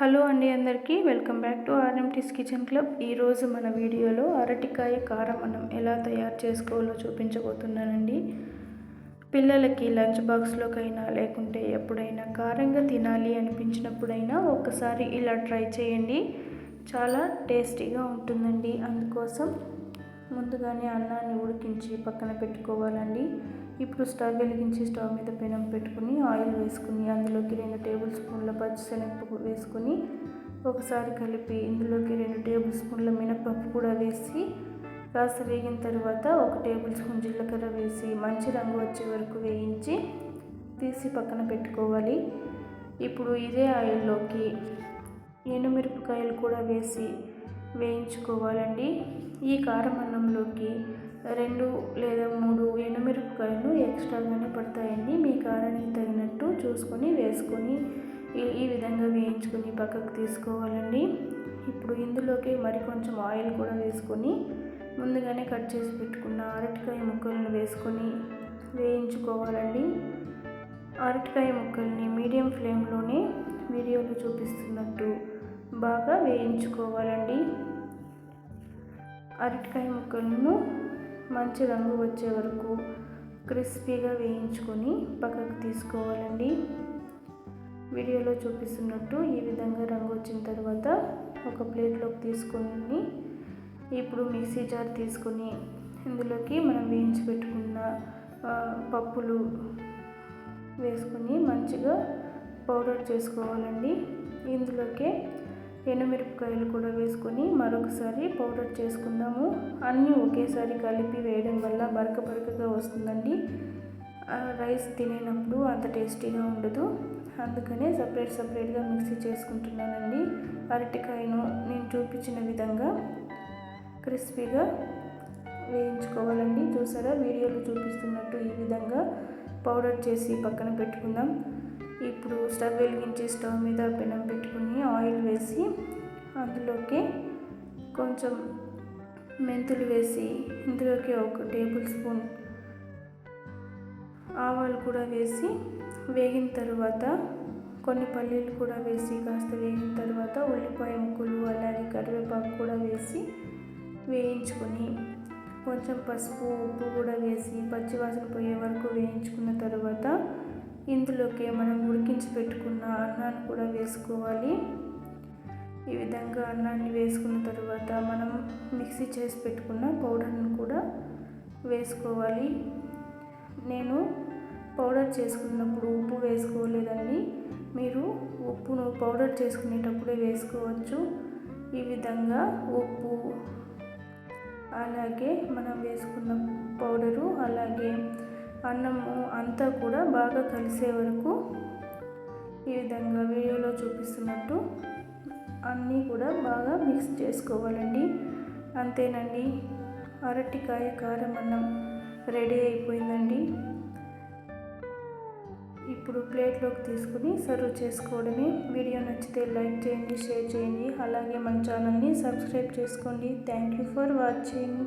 Hello అండి అందరికీ. Welcome back to RMT's kitchen club. ఈరోజు మన వీడియోలో అరటికాయ కారం అన్నం ఎలా తయారు చేసుకోవాలో చూపించబోతున్నానండి. పిల్లలకి లంచ్ బాక్స్లోకైనా లేకుంటే ఎప్పుడైనా కారంగా తినాలి అనిపించినప్పుడైనా ఒక్కసారి ఇలా ట్రై చేయండి. చాలా టేస్టీగా ఉంటుందండి. అందుకోసం ముందుగానే అన్నాన్ని ఉడికించి పక్కన పెట్టుకోవాలండి. ఇప్పుడు స్టవ్ వెలిగించి స్టవ్ మీద పెనం పెట్టుకుని ఆయిల్ వేసుకుని అందులోకి రెండు టేబుల్ స్పూన్ల పచ్చిశనగపప్పు వేసుకుని ఒకసారి కలిపి ఇందులోకి రెండు టేబుల్ స్పూన్ల మినపప్పు కూడా వేసి కాస్త వేగిన తర్వాత ఒక టేబుల్ స్పూన్ జీలకర్ర వేసి మంచి రంగు వచ్చే వరకు వేయించి తీసి పక్కన పెట్టుకోవాలి. ఇప్పుడు ఇదే ఆయిల్లోకి ఎండుమిరపకాయలు కూడా వేసి వేయించుకోవాలండి. ఈ కారం అన్నంలోకి రెండు లేదా మూడు ఎండుమిరపకాయలు ఎక్స్ట్రాగానే పడతాయండి. మీ కారానికి తగినట్టు చూసుకొని వేసుకొని ఈ విధంగా వేయించుకొని పక్కకు తీసుకోవాలండి. ఇప్పుడు ఇందులోకి మరి కొంచెం ఆయిల్ కూడా వేసుకొని ముందుగానే కట్ చేసి పెట్టుకున్న అరటికాయ ముక్కలను వేసుకొని వేయించుకోవాలండి. అరటికాయ ముక్కల్ని మీడియం ఫ్లేమ్లోనే వీడియోలో చూపిస్తున్నట్టు బాగా వేయించుకోవాలండి. అరటికాయ ముక్కలను మంచి రంగు వచ్చే వరకు క్రిస్పీగా వేయించుకొని పక్కకు తీసుకోవాలండి. వీడియోలో చూపిస్తున్నట్టు ఈ విధంగా రంగు వచ్చిన తర్వాత ఒక ప్లేట్లోకి తీసుకొని ఇప్పుడు మిక్సీ జార్ తీసుకొని ఇందులోకి మనం వేయించి పెట్టుకున్న పప్పులు వేసుకొని మంచిగా పౌడర్ చేసుకోవాలండి. ఇందులోకే ఎండుమిరపకాయలు కూడా వేసుకొని మరొకసారి పౌడర్ చేసుకుందాము. అన్నీ ఒకేసారి కలిపి వేయడం వల్ల బరక బరకగా వస్తుందండి. రైస్ తినేటప్పుడు అంత టేస్టీగా ఉండదు. అందుకనే సపరేట్ సపరేట్గా మిక్సీ చేసుకుంటున్నానండి. అరటికాయను నేను చూపించిన విధంగా క్రిస్పీగా వేయించుకోవాలండి. చూసారా? వీడియోలో చూపిస్తున్నట్టు ఈ విధంగా పౌడర్ చేసి పక్కన పెట్టుకుందాం. ఇప్పుడు స్టవ్ వెలిగించి స్టవ్ మీద పెనం పెట్టుకుని ఆయిల్ వేసి అందులోకి కొంచెం మెంతులు వేసి ఇందులోకి ఒక టేబుల్ స్పూన్ ఆవాలు కూడా వేసి వేగిన తర్వాత కొన్ని పల్లీలు కూడా వేసి కాస్త వేగిన తర్వాత ఉల్లిపాయ ముక్కలు అలాగే కరివేపాకు కూడా వేసి వేయించుకొని కొంచెం పసుపు ఉప్పు కూడా వేసి పచ్చివాసన పోయే వరకు వేయించుకున్న తర్వాత ఇందులోకి మనం ఉడికించి పెట్టుకున్న అన్నాన్ని కూడా వేసుకోవాలి. ఈ విధంగా అన్నాన్ని వేసుకున్న తర్వాత మనం మిక్సీ చేసి పెట్టుకున్న పౌడర్ను కూడా వేసుకోవాలి. నేను పౌడర్ చేసుకున్నప్పుడు ఉప్పు వేసుకోలేదండి. మీరు ఉప్పును పౌడర్ చేసుకునేటప్పుడే వేసుకోవచ్చు. ఈ విధంగా ఉప్పు అలాగే మనం వేసుకున్న పౌడరు అలాగే అన్నము అంతా కూడా బాగా కలిసే వరకు ఈ విధంగా వీడియోలో చూపిస్తున్నట్టు మిక్స్ చేసుకోవాలండి. అంతేనండి. అరటికాయ కారం అన్నం రెడీ అయిపోయిందండి. ఇప్పుడు ప్లేట్లోకి తీసుకుని సర్వ్ చేసుకోవడమే. వీడియో నచ్చితే లైక్ చేయండి షేర్ చేయండి. అలాగే మన ఛానల్ని సబ్స్క్రైబ్ చేసుకోండి. Thank you for watching.